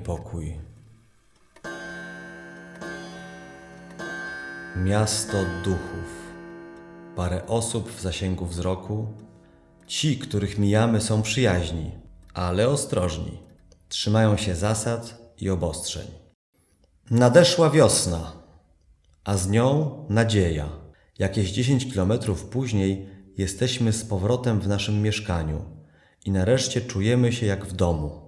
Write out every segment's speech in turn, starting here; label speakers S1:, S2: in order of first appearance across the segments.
S1: pokój. Miasto duchów. Parę osób w zasięgu wzroku. Ci, których mijamy, są przyjaźni, ale ostrożni. Trzymają się zasad i obostrzeń. Nadeszła wiosna, a z nią nadzieja. Jakieś 10 kilometrów później jesteśmy z powrotem w naszym mieszkaniu i nareszcie czujemy się jak w domu.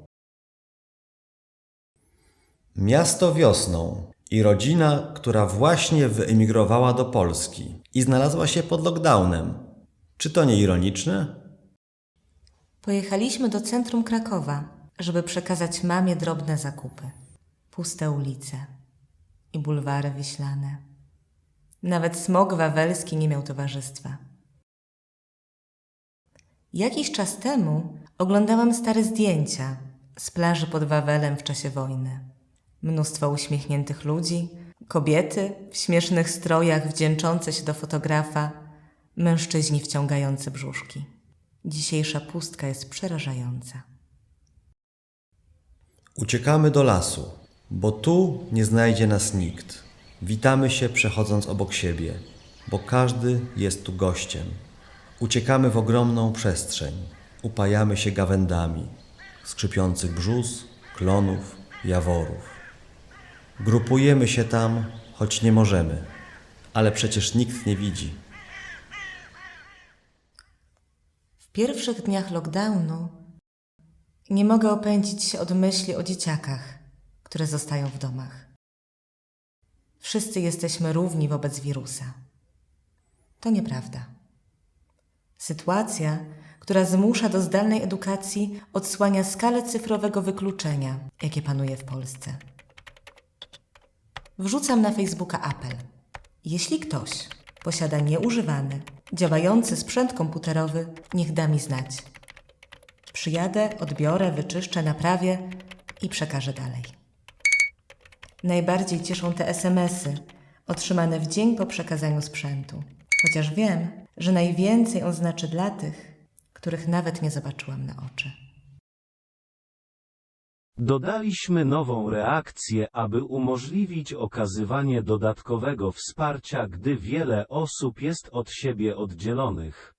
S1: Miasto wiosną i rodzina, która właśnie wyemigrowała do Polski i znalazła się pod lockdownem. Czy to nie ironiczne?
S2: Pojechaliśmy do centrum Krakowa, żeby przekazać mamie drobne zakupy. Puste ulice i bulwary wiślane. Nawet smog wawelski nie miał towarzystwa. Jakiś czas temu oglądałam stare zdjęcia z plaży pod Wawelem w czasie wojny. Mnóstwo uśmiechniętych ludzi, kobiety w śmiesznych strojach wdzięczące się do fotografa, mężczyźni wciągający brzuszki. Dzisiejsza pustka jest przerażająca.
S1: Uciekamy do lasu, bo tu nie znajdzie nas nikt. Witamy się przechodząc obok siebie, bo każdy jest tu gościem. Uciekamy w ogromną przestrzeń, upajamy się gawędami skrzypiących brzus, klonów, jaworów. Grupujemy się tam, choć nie możemy, ale przecież nikt nie widzi.
S2: W pierwszych dniach lockdownu nie mogę opędzić się od myśli o dzieciakach, które zostają w domach. Wszyscy jesteśmy równi wobec wirusa. To nieprawda. Sytuacja, która zmusza do zdalnej edukacji, odsłania skalę cyfrowego wykluczenia, jakie panuje w Polsce. Wrzucam na Facebooka apel. Jeśli ktoś posiada nieużywany, działający sprzęt komputerowy, niech da mi znać. Przyjadę, odbiorę, wyczyszczę, naprawię i przekażę dalej. Najbardziej cieszą te SMS-y, otrzymane w dzień po przekazaniu sprzętu. Chociaż wiem, że najwięcej on znaczy dla tych, których nawet nie zobaczyłam na oczy.
S3: Dodaliśmy nową reakcję, aby umożliwić okazywanie dodatkowego wsparcia, gdy wiele osób jest od siebie oddzielonych.